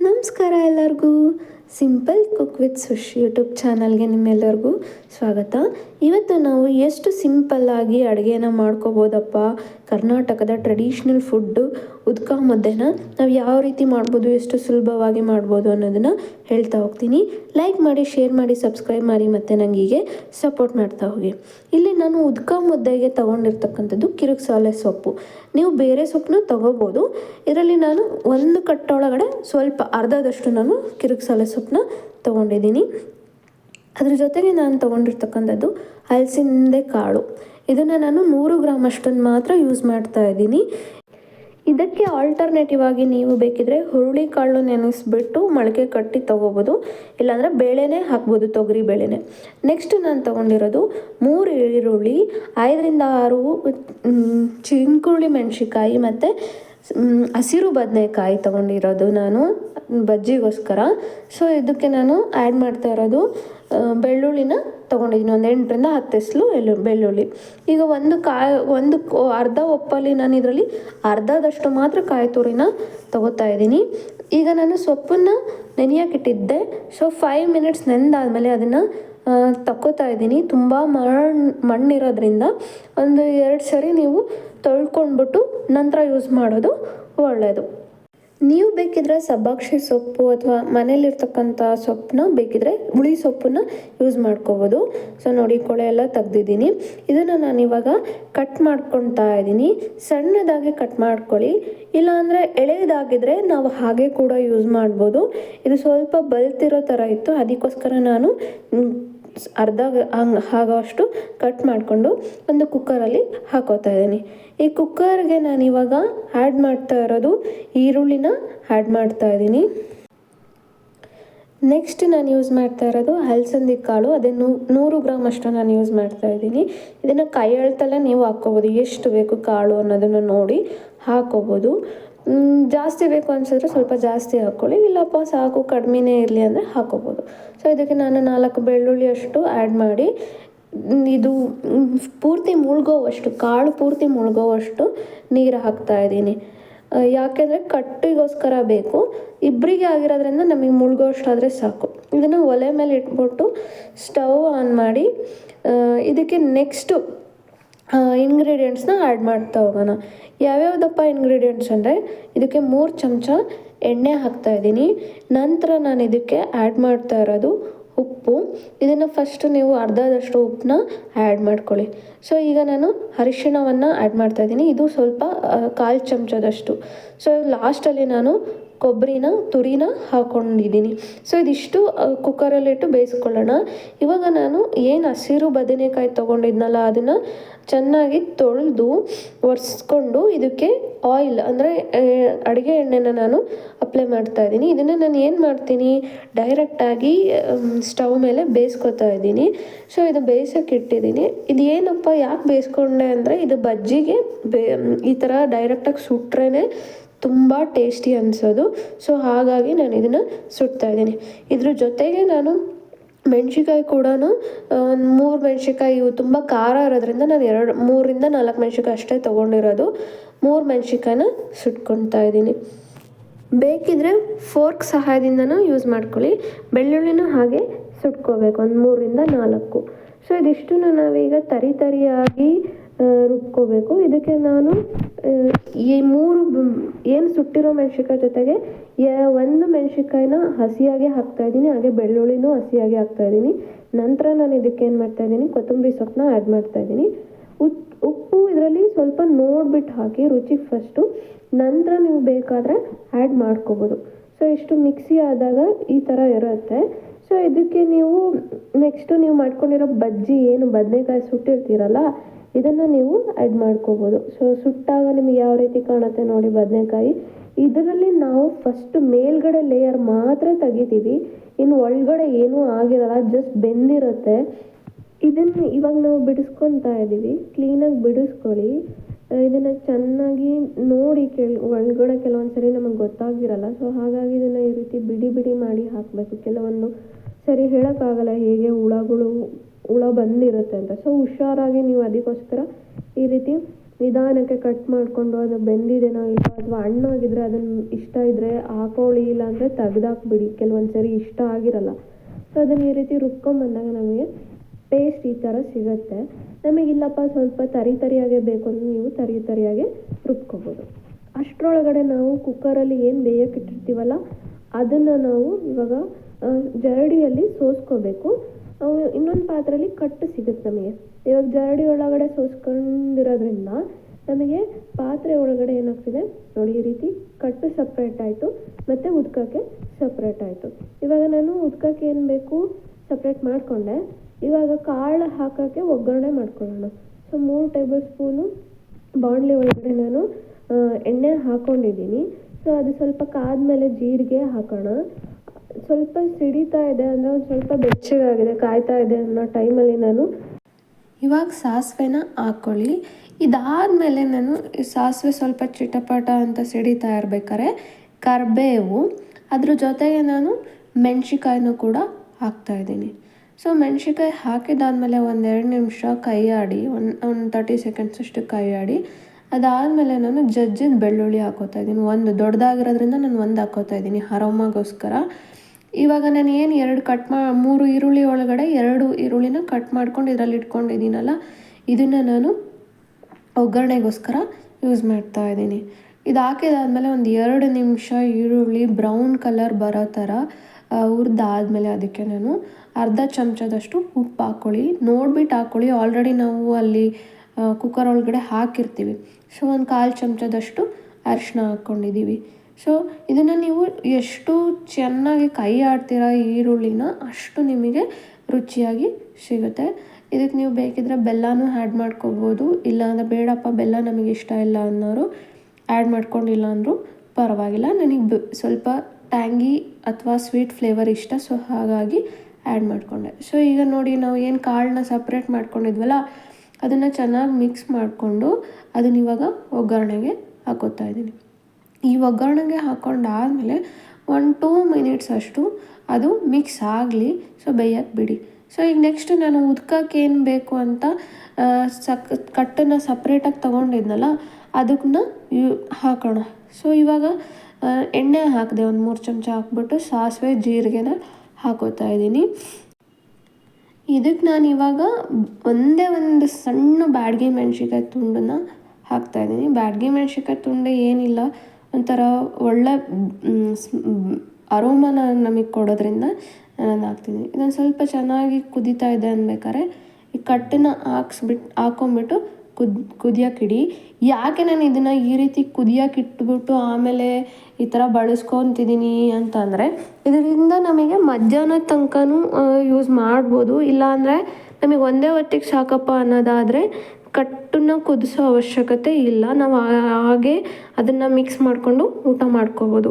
ನಮಸ್ಕಾರ ಎಲ್ಲರಿಗೂ. Simple cook with Sush YouTube ಚಾನಲ್ಗೆ ನಿಮ್ಮೆಲ್ಲರಿಗೂ ಸ್ವಾಗತ. ಇವತ್ತು ನಾವು ಎಷ್ಟು ಸಿಂಪಲ್ಲಾಗಿ ಅಡುಗೆನ ಮಾಡ್ಕೋಬೋದಪ್ಪ. ಕರ್ನಾಟಕದ ಟ್ರೆಡಿಷ್ನಲ್ ಫುಡ್ಡು ಉದ್ಕ ಮುದ್ದೆನ ನಾವು ಯಾವ ರೀತಿ ಮಾಡ್ಬೋದು, ಎಷ್ಟು ಸುಲಭವಾಗಿ ಮಾಡ್ಬೋದು ಅನ್ನೋದನ್ನು ಹೇಳ್ತಾ ಹೋಗ್ತೀನಿ. ಲೈಕ್ ಮಾಡಿ ಶೇರ್ ಮಾಡಿ ಸಬ್ಸ್ಕ್ರೈಬ್ ಮಾಡಿ ಮತ್ತು ನನಗೆ ಸಪೋರ್ಟ್ ಮಾಡ್ತಾ ಹೋಗಿ. ಇಲ್ಲಿ ನಾನು ಉದ್ಕ ಮುದ್ದೆಗೆ ತೊಗೊಂಡಿರ್ತಕ್ಕಂಥದ್ದು ಕಿರುಕ್ಸಾಲೆ ಸೊಪ್ಪು. ನೀವು ಬೇರೆ ಸೊಪ್ಪನ್ನು ತೊಗೋಬೋದು. ಇದರಲ್ಲಿ ನಾನು ಒಂದು ಕಟ್ಟೊಳಗಡೆ ಸ್ವಲ್ಪ ಅರ್ಧದಷ್ಟು ನಾನು ಕಿರುಕ್ಸಾಲೆ ಸೊಪ್ಪನ್ನ ತೊಗೊಂಡಿದ್ದೀನಿ. ಅದ್ರ ಜೊತೆಗೆ ನಾನು ತೊಗೊಂಡಿರ್ತಕ್ಕಂಥದ್ದು ಹಲಸಿಂದೆ ಕಾಳು. ಇದನ್ನು ನಾನು ನೂರು ಗ್ರಾಮ್ ಅಷ್ಟನ್ನು ಮಾತ್ರ ಯೂಸ್ ಮಾಡ್ತಾ ಇದ್ದೀನಿ. ಇದಕ್ಕೆ ಆಲ್ಟರ್ನೇಟಿವ್ ಆಗಿ ನೀವು ಬೇಕಿದ್ರೆ ಹುರುಳಿ ಕಾಳು ನೆನೆಸ್ಬಿಟ್ಟು ಮೊಳಕೆ ಕಟ್ಟಿ ತೊಗೋಬೋದು. ಇಲ್ಲಾಂದರೆ ಬೇಳೆನೇ ಹಾಕ್ಬೋದು, ತೊಗರಿ ಬೇಳೆನೆ. ನೆಕ್ಸ್ಟ್ ನಾನು ತಗೊಂಡಿರೋದು ಮೂರು ಈರುಳ್ಳಿ ಐದರಿಂದ ಆರು ಚಿಂಕುಳಿ ಮೆಣಸಿಕಾಯಿ ಮತ್ತು ಹಸಿರು ಬದನೆಕಾಯಿ ತೊಗೊಂಡಿರೋದು ನಾನು, ಬಜ್ಜಿಗೋಸ್ಕರ. ಸೊ ಇದಕ್ಕೆ ನಾನು ಆ್ಯಡ್ ಮಾಡ್ತಾ ಇರೋದು ಬೆಳ್ಳುಳ್ಳಿನ ತೊಗೊಂಡಿದ್ದೀನಿ. ಒಂದು ಎಂಟರಿಂದ ಹತ್ತು ಎಸ್ಲು ಎಳ್ಳು, ಬೆಳ್ಳುಳ್ಳಿ. ಈಗ ಒಂದು ಕಾಯಿ, ಒಂದು ಅರ್ಧ ಒಪ್ಪಲ್ಲಿ ನಾನು ಇದರಲ್ಲಿ ಅರ್ಧದಷ್ಟು ಮಾತ್ರ ಕಾಯಿ ತುರಿನ ತೊಗೋತಾ ಇದ್ದೀನಿ. ಈಗ ನಾನು ಸೊಪ್ಪನ್ನು ನೆನೆಯೋಕ್ಕಿಟ್ಟಿದ್ದೆ ಸೊ ಫೈವ್ ಮಿನಿಟ್ಸ್ ನೆನೆದಾದಮೇಲೆ ಅದನ್ನು ತಕ್ಕೋತಾ ಇದ್ದೀನಿ. ತುಂಬ ಮಣ್ಣು ಮಣ್ಣಿರೋದ್ರಿಂದ ಒಂದು ಎರಡು ಸರಿ ನೀವು ತೊಳ್ಕೊಂಡ್ಬಿಟ್ಟು ನಂತರ ಯೂಸ್ ಮಾಡೋದು ಒಳ್ಳೆಯದು ನೀವು ಬೇಕಿದ್ರೆ ಸಬ್ಬಾಕ್ಷಿ ಸೊಪ್ಪು ಅಥವಾ ಮನೇಲಿರ್ತಕ್ಕಂಥ ಸೊಪ್ಪನ್ನ ಬೇಕಿದ್ರೆ ಹುಳಿ ಸೊಪ್ಪನ್ನ ಯೂಸ್ ಮಾಡ್ಕೋಬೋದು. ಸೊ ನೋಡಿ, ಕೊಳೆ ಎಲ್ಲ ತೆಗ್ದಿದ್ದೀನಿ. ಇದನ್ನು ನಾನು ಇವಾಗ ಕಟ್ ಮಾಡ್ಕೊತಾ ಇದ್ದೀನಿ. ಸಣ್ಣದಾಗಿ ಕಟ್ ಮಾಡ್ಕೊಳ್ಳಿ. ಇಲ್ಲಾಂದರೆ ಎಳೆಯದಾಗಿದ್ದರೆ ನಾವು ಹಾಗೆ ಕೂಡ ಯೂಸ್ ಮಾಡ್ಬೋದು. ಇದು ಸ್ವಲ್ಪ ಬಲ್ತಿರೋ ಥರ ಇತ್ತು. ಅದಕ್ಕೋಸ್ಕರ ನಾನು ಅರ್ಧ ಹಂಗೆ ಆಗೋಷ್ಟು ಕಟ್ ಮಾಡಿಕೊಂಡು ಒಂದು ಕುಕ್ಕರಲ್ಲಿ ಹಾಕೋತಾ ಇದ್ದೀನಿ. ಈ ಕುಕ್ಕರ್ಗೆ ನಾನು ಇವಾಗ ಆ್ಯಡ್ ಮಾಡ್ತಾ ಇರೋದು ಈರುಳ್ಳಿನ ಆ್ಯಡ್ ಮಾಡ್ತಾ ಇದ್ದೀನಿ. ನೆಕ್ಸ್ಟ್ ನಾನು ಯೂಸ್ ಮಾಡ್ತಾ ಇರೋದು ಅಲಸಂದಿ ಕಾಳು. ಅದನ್ನು ನೂರು ಗ್ರಾಮ್ ಅಷ್ಟು ನಾನು ಯೂಸ್ ಮಾಡ್ತಾ ಇದ್ದೀನಿ. ಇದನ್ನು ಕೈ ಎಳ್ತಲ್ಲೇ ನೀವು ಹಾಕ್ಕೋಬೋದು ಎಷ್ಟು ಬೇಕು ಕಾಳು ಅನ್ನೋದನ್ನು ನೋಡಿ ಹಾಕ್ಕೋಬೋದು ಜಾಸ್ತಿ ಬೇಕು ಅನ್ಸಿದ್ರೆ ಸ್ವಲ್ಪ ಜಾಸ್ತಿ ಹಾಕ್ಕೊಳ್ಳಿ ಇಲ್ಲಪ್ಪ, ಸಾಕು, ಕಡಿಮೆನೇ ಇರಲಿ ಅಂದರೆ ಹಾಕ್ಕೋಬೋದು ಸೊ ಇದಕ್ಕೆ ನಾನು ನಾಲ್ಕು ಬೆಳ್ಳುಳ್ಳಿ ಅಷ್ಟು ಆ್ಯಡ್ ಮಾಡಿ ಇದು ಪೂರ್ತಿ ಮುಳುಗೋವಷ್ಟು, ಕಾಳು ಪೂರ್ತಿ ಮುಳುಗೋವಷ್ಟು ನೀರು ಹಾಕ್ತಾ ಇದ್ದೀನಿ. ಯಾಕೆಂದರೆ ಕಟ್ಟಿಗೋಸ್ಕರ ಬೇಕು. ಇಬ್ಬರಿಗೆ ಆಗಿರೋದ್ರಿಂದ ನಮಗೆ ಮುಳುಗೋಷ್ಟಾದರೆ ಸಾಕು. ಇದನ್ನು ಒಲೆ ಮೇಲೆ ಇಟ್ಬಿಟ್ಟು ಸ್ಟವ್ ಆನ್ ಮಾಡಿ ಇದಕ್ಕೆ ನೆಕ್ಸ್ಟು ಇಂಗ್ರೀಡಿಯೆಂಟ್ಸ್ನ ಆ್ಯಡ್ ಮಾಡ್ತಾ ಹೋಗೋಣ. ಯಾವ್ಯಾವ್ದಪ್ಪ ಇಂಗ್ರೀಡಿಯೆಂಟ್ಸ್ ಅಂದರೆ, ಇದಕ್ಕೆ ಮೂರು ಚಮಚ ಎಣ್ಣೆ ಹಾಕ್ತಾ ಇದ್ದೀನಿ. ನಂತರ ನಾನು ಇದಕ್ಕೆ ಆ್ಯಡ್ ಮಾಡ್ತಾ ಇರೋದು ಉಪ್ಪು. ಇದನ್ನು ಫಸ್ಟ್ ನೀವು ಅರ್ಧದಷ್ಟು ಉಪ್ಪನ್ನ ಆ್ಯಡ್ ಮಾಡ್ಕೊಳ್ಳಿ. ಸೊ ಈಗ ನಾನು ಅರಿಶಿಣವನ್ನು ಆ್ಯಡ್ ಮಾಡ್ತಾ ಇದ್ದೀನಿ. ಇದು ಸ್ವಲ್ಪ ಕಾಲು ಚಮಚದಷ್ಟು. ಸೊ ಲಾಸ್ಟಲ್ಲಿ ನಾನು ಕೊಬ್ಬರಿನ, ತುರಿನ ಹಾಕ್ಕೊಂಡಿದ್ದೀನಿ ಸೊ ಇದಿಷ್ಟು ಕುಕ್ಕರಲ್ಲಿಟ್ಟು ಬೇಯಿಸ್ಕೊಳ್ಳೋಣ. ಇವಾಗ ನಾನು ಏನು ಹಸಿರು ಬದನೆಕಾಯಿ ತೊಗೊಂಡಿದ್ನಲ್ಲ, ಅದನ್ನು ಚೆನ್ನಾಗಿ ತೊಳೆದು ಒರೆಸ್ಕೊಂಡು ಇದಕ್ಕೆ ಆಯಿಲ್ ಅಂದರೆ ಅಡುಗೆ ಎಣ್ಣೆನ ನಾನು ಅಪ್ಲೈ ಮಾಡ್ತಾ ಇದ್ದೀನಿ. ಇದನ್ನು ನಾನು ಏನು ಮಾಡ್ತೀನಿ? ಡೈರೆಕ್ಟಾಗಿ ಸ್ಟವ್ ಮೇಲೆ ಬೇಯಿಸ್ಕೊತಾ ಇದ್ದೀನಿ. ಸೊ ಇದು ಬೇಯಿಸೋಕೆ ಇಟ್ಟಿದ್ದೀನಿ. ಇದು ಏನಪ್ಪ ಯಾಕೆ ಬೇಯಿಸ್ಕೊಂಡೆ ಅಂದರೆ ಇದು ಬಜ್ಜಿಗೆ ಬೇ ಈ ಥರ ಡೈರೆಕ್ಟಾಗಿ ಸುಟ್ರೇ ತುಂಬ ಟೇಸ್ಟಿ ಅನಿಸೋದು. ಸೊ ಹಾಗಾಗಿ ನಾನು ಇದನ್ನು ಸುಡ್ತಾ ಇದ್ದೀನಿ. ಇದ್ರ ಜೊತೆಗೆ ನಾನು ಮೆಣಸಿಕಾಯಿ ಕೂಡ ಒಂದು ಮೂರು ಮೆಣಸಿಕಾಯಿ ಇವು ತುಂಬ ಖಾರ ಇರೋದ್ರಿಂದ ನಾನು ಎರಡು, ಮೂರಿಂದ ನಾಲ್ಕು ಮೆಣಸಿಕಾಯಿ ಅಷ್ಟೇ ತೊಗೊಂಡಿರೋದು. ಮೂರು ಮೆಣಸಿಕಾಯಿನ ಸುಟ್ಕೊಳ್ತಾ ಇದ್ದೀನಿ. ಬೇಕಿದ್ರೆ ಫೋರ್ಕ್ ಸಹಾಯದಿಂದನೂ ಯೂಸ್ ಮಾಡ್ಕೊಳ್ಳಿ. ಬೆಳ್ಳುಳ್ಳಿನೂ ಹಾಗೆ ಸುಟ್ಕೋಬೇಕು. ಒಂದು ಮೂರಿಂದ ನಾಲ್ಕು. ಸೊ ಇದಿಷ್ಟನ್ನು ನಾವೀಗ ತರಿ ತರಿಯಾಗಿ ರುಬ್ಕೋಬೇಕು. ಇದಕ್ಕೆ ನಾನು ಈ ಮೂರು ಏನು ಸುಟ್ಟಿರೋ ಮೆಣಸಿಕಾಯಿ ಜೊತೆಗೆ ಒಂದು ಮೆಣಸಿಕಾಯಿನ ಹಸಿಯಾಗಿ ಹಾಕ್ತಾ ಇದ್ದೀನಿ. ಹಾಗೆ ಬೆಳ್ಳುಳ್ಳಿನೂ ಹಸಿಯಾಗಿ ಹಾಕ್ತಾ ಇದ್ದೀನಿ. ನಂತರ ನಾನು ಇದಕ್ಕೆ ಏನು ಮಾಡ್ತಾ ಇದ್ದೀನಿ? ಕೊತ್ತಂಬರಿ ಸೊಪ್ಪನ್ನ ಆ್ಯಡ್ ಮಾಡ್ತಾ ಇದ್ದೀನಿ. ಉಪ್ಪು ಇದರಲ್ಲಿ ಸ್ವಲ್ಪ ನೋಡ್ಬಿಟ್ಟು ಹಾಕಿ, ರುಚಿಗೆ ಫಸ್ಟು ನಂತರ ನೀವು ಬೇಕಾದರೆ ಆ್ಯಡ್ ಮಾಡ್ಕೋಬೋದು. ಸೊ ಇಷ್ಟು ಮಿಕ್ಸಿ ಆದಾಗ ಈ ಥರ ಇರುತ್ತೆ. ಸೊ ಇದಕ್ಕೆ ನೀವು ನೆಕ್ಸ್ಟು ನೀವು ಮಾಡ್ಕೊಂಡಿರೋ ಬಜ್ಜಿ ಏನು? ಬದನೆಕಾಯಿ ಸುಟ್ಟಿರ್ತೀರಲ್ಲ ಇದನ್ನು ನೀವು ಆ್ಯಡ್ ಮಾಡ್ಕೋಬೋದು. ಸೊ ಸುಟ್ಟಾಗ ನಿಮಗೆ ಯಾವ ರೀತಿ ಕಾಣುತ್ತೆ ನೋಡಿ ಬದನೆಕಾಯಿ. ಇದರಲ್ಲಿ ನಾವು ಫಸ್ಟ್ ಮೇಲ್ಗಡೆ ಲೇಯರ್ ಮಾತ್ರ ತೆಗಿತೀವಿ. ಇನ್ನು ಒಳಗಡೆ ಏನೂ ಆಗಿರಲ್ಲ ಜಸ್ಟ್ ಬೆಂದಿರುತ್ತೆ. ಇದನ್ನು ಇವಾಗ ನಾವು ಬಿಡಿಸ್ಕೊತಾ ಇದ್ದೀವಿ ಕ್ಲೀನಾಗಿ ಬಿಡಿಸ್ಕೊಳ್ಳಿ. ಇದನ್ನು ಚೆನ್ನಾಗಿ ನೋಡಿ ಕೇಳಿ ಒಳಗಡೆ ಕೆಲವೊಂದು ಸರಿ ನಮಗೆ ಗೊತ್ತಾಗಿರಲ್ಲ. ಸೊ ಹಾಗಾಗಿ ಇದನ್ನು ಈ ರೀತಿ ಬಿಡಿ ಬಿಡಿ ಮಾಡಿ ಹಾಕಬೇಕು. ಕೆಲವೊಂದು ಸರಿ ಹೇಳೋಕ್ಕಾಗಲ್ಲ, ಹೇಗೆ ಹುಳಗಳು, ಹುಳ ಬಂದಿರುತ್ತೆ ಅಂತ. ಸೊ ಹುಷಾರಾಗಿ ನೀವು ಅದಕ್ಕೋಸ್ಕರ ಈ ರೀತಿ ನಿಧಾನಕ್ಕೆ ಕಟ್ ಮಾಡಿಕೊಂಡು ಅದು ಬೆಂದಿದೆನೋ ಇಲ್ಲ ಅಥವಾ ಹಣ್ಣಾಗಿದ್ರೆ ಅದನ್ನು ಇಷ್ಟ ಇದ್ದರೆ ಹಾಕೊಳ್ಳಿ ಇಲ್ಲಾಂದರೆ ತೆಗ್ದಾಕ್ಬಿಡಿ. ಕೆಲವೊಂದು ಸರಿ ಇಷ್ಟ ಆಗಿರಲ್ಲ. ಸೊ ಅದನ್ನು ಈ ರೀತಿ ರುಬ್ಕೊಂಬಂದಾಗ ನಮಗೆ ಟೇಸ್ಟ್ ಈ ಥರ ಸಿಗುತ್ತೆ. ನಮಗಿಲ್ಲಪ್ಪ, ಸ್ವಲ್ಪ ತರಿ ತರಿಯಾಗೆ ಬೇಕು ಅಂದರೆ ನೀವು ತರಿ ತರಿಯಾಗೆ ರುಬ್ಕೋಬೋದು. ಅಷ್ಟರೊಳಗಡೆ ನಾವು ಕುಕ್ಕರಲ್ಲಿ ಏನು ಬೇಯೋಕ್ಕಿಟ್ಟಿರ್ತೀವಲ್ಲ ಅದನ್ನು ನಾವು ಇವಾಗ ಜರಡಿಯಲ್ಲಿ ಸೋಸ್ಕೋಬೇಕು. ಇನ್ನೊಂದು ಪಾತ್ರೆಯಲ್ಲಿ ಕಟ್ಟು ಸಿಗುತ್ತೆ ನಮಗೆ. ಇವಾಗ ಜರಡಿ ಒಳಗಡೆ ಸೋಸ್ಕೊಂಡಿರೋದ್ರಿಂದ ನಮಗೆ ಪಾತ್ರೆ ಒಳಗಡೆ ಏನಾಗ್ತಿದೆ? ನೋಡಿ ಈ ರೀತಿ ಕಟ್ಟು ಸಪ್ರೇಟ್ ಆಯಿತು. ಮತ್ತು ಉದ್ಕಕ್ಕೆ ಸಪ್ರೇಟ್ ಆಯಿತು. ಇವಾಗ ನಾನು ಉದ್ಕಕ್ಕೆ ಏನು ಬೇಕು? ಸಪ್ರೇಟ್ ಮಾಡಿಕೊಂಡೆ. ಇವಾಗ ಕಾಳು ಹಾಕೋಕ್ಕೆ ಒಗ್ಗರಣೆ ಮಾಡ್ಕೊಳ್ಳೋಣ. ಸೊ ಮೂರು ಟೇಬಲ್ ಸ್ಪೂನು ಬಾಂಡ್ಲಿ ಒಳಗಡೆ ನಾನು ಎಣ್ಣೆ ಹಾಕ್ಕೊಂಡಿದ್ದೀನಿ ಸೊ ಅದು ಸ್ವಲ್ಪ ಕಾದ ಮೇಲೆ ಜೀರಿಗೆ ಹಾಕೋಣ. ಸ್ವಲ್ಪ ಸಿಡಿತಾ ಇದೆ ಅಂದರೆ ಒಂದು ಸ್ವಲ್ಪ ಬೆಚ್ಚಗಾಗಿದೆ, ಕಾಯ್ತಾ ಇದೆ ಅನ್ನೋ ಟೈಮಲ್ಲಿ ನಾನು ಇವಾಗ ಸಾಸಿವೆನ ಹಾಕ್ಕೊಳ್ಳಿ ಇದಾದಮೇಲೆ ನಾನು ಸಾಸಿವೆ ಸ್ವಲ್ಪ ಚಿಟಪಟ ಅಂತ ಸಿಡಿತಾ ಇರ್ಬೇಕಾದ್ರೆ ಕರಿಬೇವು. ಅದ್ರ ಜೊತೆಗೆ ನಾನು ಮೆಣಸಿಕಾಯಿನೂ ಕೂಡ ಹಾಕ್ತಾಯಿದ್ದೀನಿ ಸೊ ಮೆಣಸಿಕಾಯಿ ಹಾಕಿದಾದ್ಮೇಲೆ ಒಂದೆರಡು ನಿಮಿಷ ಕೈ ಆಡಿ ಒಂದು ಒಂದು ತರ್ಟಿ ಸೆಕೆಂಡ್ಸ್ ಅಷ್ಟು ಕೈ ಅದಾದಮೇಲೆ ನಾನು ಜಜ್ಜಿದ ಬೆಳ್ಳುಳ್ಳಿ ಹಾಕೋತಾ ಇದ್ದೀನಿ. ಒಂದು ದೊಡ್ಡದಾಗಿರೋದ್ರಿಂದ ನಾನು ಒಂದು ಹಾಕೋತಾ ಇದ್ದೀನಿ. ಅರೋಮಾಗೋಸ್ಕರ ಇವಾಗ ನಾನು ಏನು ಎರಡು ಕಟ್ ಮಾ, ಮೂರು ಈರುಳ್ಳಿ ಒಳಗಡೆ ಎರಡು ಈರುಳ್ಳಿನ ಕಟ್ ಮಾಡ್ಕೊಂಡು ಇದರಲ್ಲಿ ಇಟ್ಕೊಂಡಿದ್ದೀನಲ್ಲ, ಇದನ್ನು ನಾನು ಒಗ್ಗರಣೆಗೋಸ್ಕರ ಯೂಸ್ ಮಾಡ್ತಾ ಇದ್ದೀನಿ. ಇದು ಹಾಕಿದಾದ್ಮೇಲೆ ಒಂದು ಎರಡು ನಿಮಿಷ ಈರುಳ್ಳಿ ಬ್ರೌನ್ ಕಲರ್ ಬರೋ ಥರ ಹುರಿದಾದ್ಮೇಲೆ ಅದಕ್ಕೆ ನಾನು ಅರ್ಧ ಚಮಚದಷ್ಟು ಉಪ್ಪು ಹಾಕ್ಕೊಳ್ಳಿ. ನೋಡ್ಬಿಟ್ಟು ಹಾಕ್ಕೊಳ್ಳಿ ಆಲ್ರೆಡಿ ನಾವು ಅಲ್ಲಿ ಕುಕ್ಕರ್ ಒಳಗಡೆ ಹಾಕಿರ್ತೀವಿ. ಸೊ ಒಂದು ಕಾಲು ಚಮಚದಷ್ಟು ಅರಿಶಿನ ಹಾಕ್ಕೊಂಡಿದ್ದೀವಿ. ಸೊ ಇದನ್ನು ನೀವು ಎಷ್ಟು ಚೆನ್ನಾಗಿ ಕೈ ಆಡ್ತೀರ ಈರುಳ್ಳಿನ, ಅಷ್ಟು ನಿಮಗೆ ರುಚಿಯಾಗಿ ಸಿಗುತ್ತೆ. ಇದಕ್ಕೆ ನೀವು ಬೇಕಿದ್ರೆ ಬೆಲ್ಲನೂ ಆ್ಯಡ್ ಮಾಡ್ಕೋಬೋದು. ಇಲ್ಲಾಂದರೆ ಬೇಡಪ್ಪ, ಬೆಲ್ಲ ನಮಗೆ ಇಷ್ಟ ಇಲ್ಲ ಅನ್ನೋರು ಆ್ಯಡ್ ಮಾಡ್ಕೊಂಡಿಲ್ಲ ಅಂದರೂ ಪರವಾಗಿಲ್ಲ. ನನಗೆ ಸ್ವಲ್ಪ ಟ್ಯಾಂಗಿ ಅಥವಾ ಸ್ವೀಟ್ ಫ್ಲೇವರ್ ಇಷ್ಟ ಸೊ ಹಾಗಾಗಿ ಆ್ಯಡ್ ಮಾಡಿಕೊಂಡೆ. ಸೊ ಈಗ ನೋಡಿ ನಾವು ಏನು ಕಾಳನ್ನ ಸಪ್ರೇಟ್ ಮಾಡ್ಕೊಂಡಿದ್ವಲ್ಲ, ಅದನ್ನು ಚೆನ್ನಾಗಿ ಮಿಕ್ಸ್ ಮಾಡಿಕೊಂಡು ಅದನ್ನ ಇವಾಗ ಒಗ್ಗರಣೆಗೆ ಹಾಕೋತಾ ಇದ್ದೀನಿ. ಈ ಒಗ್ಗರಣೆಗೆ ಹಾಕ್ಕೊಂಡಾದಮೇಲೆ ಒಂದು ಟೂ ಮಿನಿಟ್ಸ್ ಅಷ್ಟು ಅದು ಮಿಕ್ಸ್ ಆಗಲಿ. ಸೊ ಬೇಯಕ್ಕೆ ಬಿಡಿ. ಸೊ ಈಗ ನೆಕ್ಸ್ಟ್ ನಾನು ಉದ್ಕಕ್ಕೆ ಏನು ಬೇಕು ಅಂತ ಸಕ್, ಕಟ್ಟನ್ನು ಸಪ್ರೇಟಾಗಿ ತೊಗೊಂಡಿದ್ನಲ್ಲ ಅದಕ್ಕನ್ನ ಯು, ಹಾಕೋಣ. ಸೊ ಇವಾಗ ಎಣ್ಣೆ ಹಾಕಿದೆ ಒಂದು ಮೂರು ಚಮಚ ಹಾಕ್ಬಿಟ್ಟು ಸಾಸಿವೆ, ಜೀರಿಗೆನ ಹಾಕೋತಾ ಇದ್ದೀನಿ. ಇದಕ್ಕೆ ನಾನು ಇವಾಗ ಒಂದೇ ಒಂದು ಸಣ್ಣ ಬ್ಯಾಡಗಿ ಮೆಣ್ಸಿನ್ಕಾಯಿ ತುಂಡನ್ನ ಹಾಕ್ತಾಯಿದ್ದೀನಿ ಬ್ಯಾಡ್ಗೆ ಮೆಣ್ಸಿನ್ಕಾಯಿ ತುಂಡು ಏನಿಲ್ಲ. ಒಂಥರ ಒಳ್ಳೆ ಅರೋಮನ ನಮಗೆ ಕೊಡೋದ್ರಿಂದ ನಾನು ಹಾಕ್ತೀನಿ. ಇದೊಂದು ಸ್ವಲ್ಪ ಚೆನ್ನಾಗಿ ಕುದೀತಾ ಇದೆ ಅನ್ಬೇಕಾದ್ರೆ ಈ ಕಟ್ಟನ್ನ ಹಾಕ್ಸ್ಬಿಟ್ಟು ಹಾಕೊಂಬಿಟ್ಟು ಕುದ್ ಕುದಿಯೋಕ್ಕಿಡಿ ಯಾಕೆ ನಾನು ಇದನ್ನು ಈ ರೀತಿ ಕುದಿಯೋಕೆ ಇಟ್ಬಿಟ್ಟು ಆಮೇಲೆ ಈ ಥರ ಬಳಸ್ಕೊತಿದ್ದೀನಿ ಅಂತಂದರೆ, ಇದರಿಂದ ನಮಗೆ ಮಧ್ಯಾಹ್ನ ತನಕನೂ ಯೂಸ್ ಮಾಡ್ಬೋದು. ಇಲ್ಲಾಂದರೆ ನಮಗೆ ಒಂದೇ ಹೊತ್ತಿಗೆ ಸಾಕಪ್ಪ ಅನ್ನೋದಾದರೆ ಕಟ್ಟನ್ನ ಕುದಿಸೋ ಅವಶ್ಯಕತೆ ಇಲ್ಲ. ನಾವು ಹಾಗೆ ಅದನ್ನು ಮಿಕ್ಸ್ ಮಾಡಿಕೊಂಡು ಊಟ ಮಾಡ್ಕೋಬೋದು.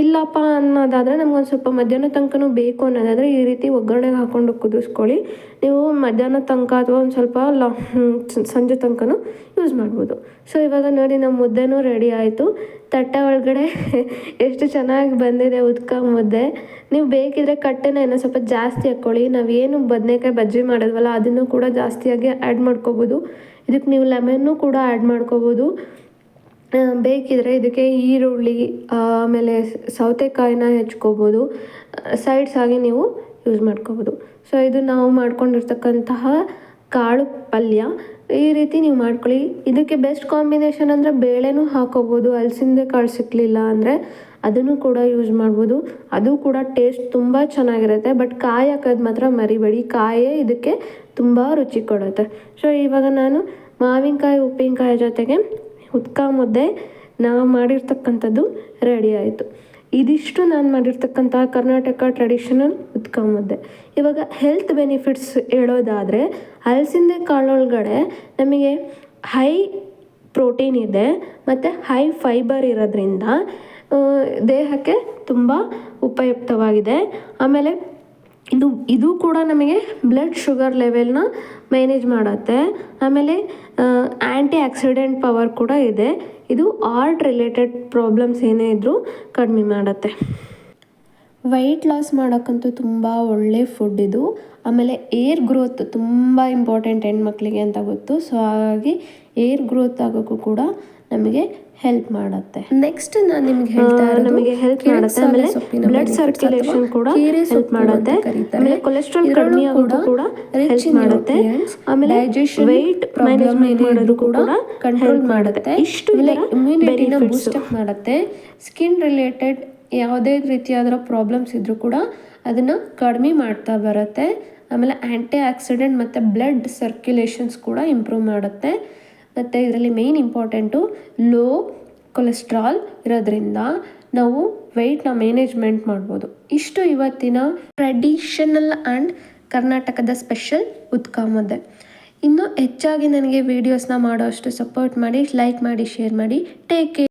ಇಲ್ಲಪ್ಪ ಅನ್ನೋದಾದರೆ ನಮ್ಗೊಂದು ಸ್ವಲ್ಪ ಮಧ್ಯಾಹ್ನ ತನಕನೂ ಬೇಕು ಅನ್ನೋದಾದರೆ ಈ ರೀತಿ ಒಗ್ಗರಣೆಗೆ ಹಾಕ್ಕೊಂಡು ಕುದಿಸ್ಕೊಳ್ಳಿ. ನೀವು ಮಧ್ಯಾಹ್ನ ತನಕ ಅಥವಾ ಒಂದು ಸ್ವಲ್ಪ ಲ ಸಂಜೆ ತನಕನೂ ಯೂಸ್ ಮಾಡ್ಬೋದು. ಸೊ ಇವಾಗ ನೋಡಿ ನಮ್ಮ ಮುದ್ದೆನೂ ರೆಡಿ ಆಯಿತು. ತಟ್ಟೆ ಒಳಗಡೆ ಎಷ್ಟು ಚೆನ್ನಾಗಿ ಬಂದಿದೆ ಉದ್ಕ ಮುದ್ದೆ. ನೀವು ಬೇಕಿದ್ರೆ ಕಟ್ಟೆನ ಇನ್ನೂ ಸ್ವಲ್ಪ ಜಾಸ್ತಿ ಹಾಕ್ಕೊಳ್ಳಿ ನಾವೇನು ಬದನೆಕಾಯಿ ಬಜ್ಜಿ ಮಾಡಿದ್ವಲ್ಲ, ಅದನ್ನು ಕೂಡ ಜಾಸ್ತಿಯಾಗಿ ಆ್ಯಡ್ ಮಾಡ್ಕೋಬೋದು. ಇದಕ್ಕೆ ನೀವು ಲೆಮನ್ನು ಕೂಡ ಆ್ಯಡ್ ಮಾಡ್ಕೋಬೋದು. ಆ, ಬೇಕಿದ್ರೆ ಇದಕ್ಕೆ ಈರುಳ್ಳಿ ಆಮೇಲೆ ಸೌತೆಕಾಯಿನ ಹೆಚ್ಕೋಬೋದು. ಸೈಡ್ಸ್ ಆಗಿ ನೀವು ಯೂಸ್ ಮಾಡ್ಕೋಬೋದು. ಸೊ ಇದು ನಾವು ಮಾಡ್ಕೊಂಡಿರ್ತಕ್ಕಂತಹ ಕಾಳು ಪಲ್ಯ. ಈ ರೀತಿ ನೀವು ಮಾಡ್ಕೊಳ್ಳಿ. ಇದಕ್ಕೆ ಬೆಸ್ಟ್ ಕಾಂಬಿನೇಷನ್ ಅಂದರೆ ಬೇಳೆನೂ ಹಾಕೋಬೋದು. ಅಲಸಂದೆ ಕಾಳು ಸಿಕ್ಕಲಿಲ್ಲ ಅಂದರೆ ಅದನ್ನು ಕೂಡ ಯೂಸ್ ಮಾಡ್ಬೋದು. ಅದು ಕೂಡ ಟೇಸ್ಟ್ ತುಂಬ ಚೆನ್ನಾಗಿರುತ್ತೆ. ಬಟ್ ಕಾಯಿ ಹಾಕೋದು ಮಾತ್ರ ಮರಿಬೇಡಿ. ಕಾಯೇ ಇದಕ್ಕೆ ತುಂಬ ರುಚಿ ಕೊಡುತ್ತೆ. ಸೊ ಇವಾಗ ನಾನು ಮಾವಿನಕಾಯಿ ಉಪ್ಪಿನಕಾಯಿ ಜೊತೆಗೆ ಉದ್ಕ ಮುದ್ದೆ ನಾವು ಮಾಡಿರ್ತಕ್ಕಂಥದ್ದು ರೆಡಿ ಆಯಿತು. ಇದಿಷ್ಟು ನಾನು ಮಾಡಿರ್ತಕ್ಕಂತಹ ಕರ್ನಾಟಕ ಟ್ರೆಡಿಷನಲ್ ಉತ್ಕ ಮುದ್ದೆ ಇವಾಗ ಹೆಲ್ತ್ ಬೆನಿಫಿಟ್ಸ್ ಹೇಳೋದಾದರೆ ಹಲಸಿಂದೆ ಕಾಳೊಳಗಡೆ ನಮಗೆ ಹೈ ಪ್ರೋಟೀನ್ ಇದೆ, ಮತ್ತು ಹೈ ಫೈಬರ್ ಇರೋದ್ರಿಂದ ದೇಹಕ್ಕೆ ತುಂಬ ಉಪಯುಕ್ತವಾಗಿದೆ. ಆಮೇಲೆ ಇದು ಇದು ಕೂಡ ನಮಗೆ ಬ್ಲಡ್ ಶುಗರ್ ಲೆವೆಲ್ನ ಮ್ಯಾನೇಜ್ ಮಾಡುತ್ತೆ. ಆಮೇಲೆ ಆ್ಯಂಟಿ ಆಕ್ಸಿಡೆಂಟ್ ಪವರ್ ಕೂಡ ಇದೆ. ಇದು ಆರ್ಟ್ ರಿಲೇಟೆಡ್ ಪ್ರಾಬ್ಲಮ್ಸ್ ಏನೇ ಇದ್ದರೂ ಕಡಿಮೆ ಮಾಡುತ್ತೆ. ವೆಯ್ಟ್ ಲಾಸ್ ಮಾಡೋಕ್ಕಂತೂ ತುಂಬ ಒಳ್ಳೆ ಫುಡ್ ಇದು. ಆಮೇಲೆ ಏರ್ ಗ್ರೋತ್ ತುಂಬ ಇಂಪಾರ್ಟೆಂಟ್ ಹೆಣ್ಮಕ್ಳಿಗೆ ಅಂತ ಗೊತ್ತು. ಸೊ ಹಾಗಾಗಿ ಏರ್ ಗ್ರೋತ್ ಆಗೋಕ್ಕೂ ಕೂಡ ನಮಗೆ ಹೆಲ್ಪ್ ಮಾಡುತ್ತೆ. ನೆಕ್ಸ್ಟ್ ನಾನು ನಿಮ್ಗೆ ಹೇಳ್ತಾ ಇರೋದು ನಮಗೆ ಹೆಲ್ಪ್ ಮಾಡುತ್ತೆ ಆಮೇಲೆ ಬ್ಲಡ್ ಸರ್ಕ್ಯುಲೇಷನ್ ಕೂಡ ಹೆಲ್ಪ್ ಮಾಡುತ್ತೆ. ಆಮೇಲೆ ಕೊಲೆಸ್ಟ್ರಾಲ್ ಕಡಿಮೆ ಆಗೋದು ಕೂಡ ಹೆಲ್ಪ್ ಮಾಡುತ್ತೆ. ಆಮೇಲೆ ಡೈಜೆಷನ್ ವೆಯ್ಟ್ ಮ್ಯಾನೇಜ್ಮೆಂಟ್ ಇದ್ರೂ ಮಾಡೋದು ಕೂಡ ಕಂಟ್ರೋಲ್ ಮಾಡುತ್ತೆ. ಇಷ್ಟು ಇಮ್ಯುನಿಟಿನ ನ ಬೂಸ್ಟ್ ಅಪ್ ಮಾಡುತ್ತೆ. ಸ್ಕಿನ್ ರಿಲೇಟೆಡ್ ಯಾವುದೇ ರೀತಿಯಾದ ಪ್ರಾಬ್ಲಮ್ಸ್ ಇದ್ರೂ ಕೂಡ ಅದನ್ನು ಕಡಿಮೆ ಮಾಡ್ತಾ ಬರುತ್ತೆ. ಆಮೇಲೆ ಆ್ಯಂಟಿ ಆಕ್ಸಿಡೆಂಟ್ ಮತ್ತು ಬ್ಲಡ್ ಸರ್ಕ್ಯುಲೇಷನ್ಸ್ ಕೂಡ ಇಂಪ್ರೂವ್ ಮಾಡುತ್ತೆ. ಮತ್ತು ಇದರಲ್ಲಿ ಮೇಯ್ನ್ ಇಂಪಾರ್ಟೆಂಟು ಲೋ ಕೊಲೆಸ್ಟ್ರಾಲ್ ಇರೋದ್ರಿಂದ ನಾವು ವೆಯ್ಟ್ನ ಮ್ಯಾನೇಜ್ಮೆಂಟ್ ಮಾಡ್ಬೋದು. ಇಷ್ಟು ಇವತ್ತಿನ ಟ್ರೆಡಿಷನಲ್ ಆ್ಯಂಡ್ ಕರ್ನಾಟಕದ ಸ್ಪೆಷಲ್ ಉತ್ಕಾಮದೆ ಇನ್ನು ಹೆಚ್ಚಾಗಿ ನನಗೆ ವೀಡಿಯೋಸ್ನ ಮಾಡೋ ಅಷ್ಟು ಸಪೋರ್ಟ್ ಮಾಡಿ ಲೈಕ್ ಮಾಡಿ ಶೇರ್ ಮಾಡಿ. Take care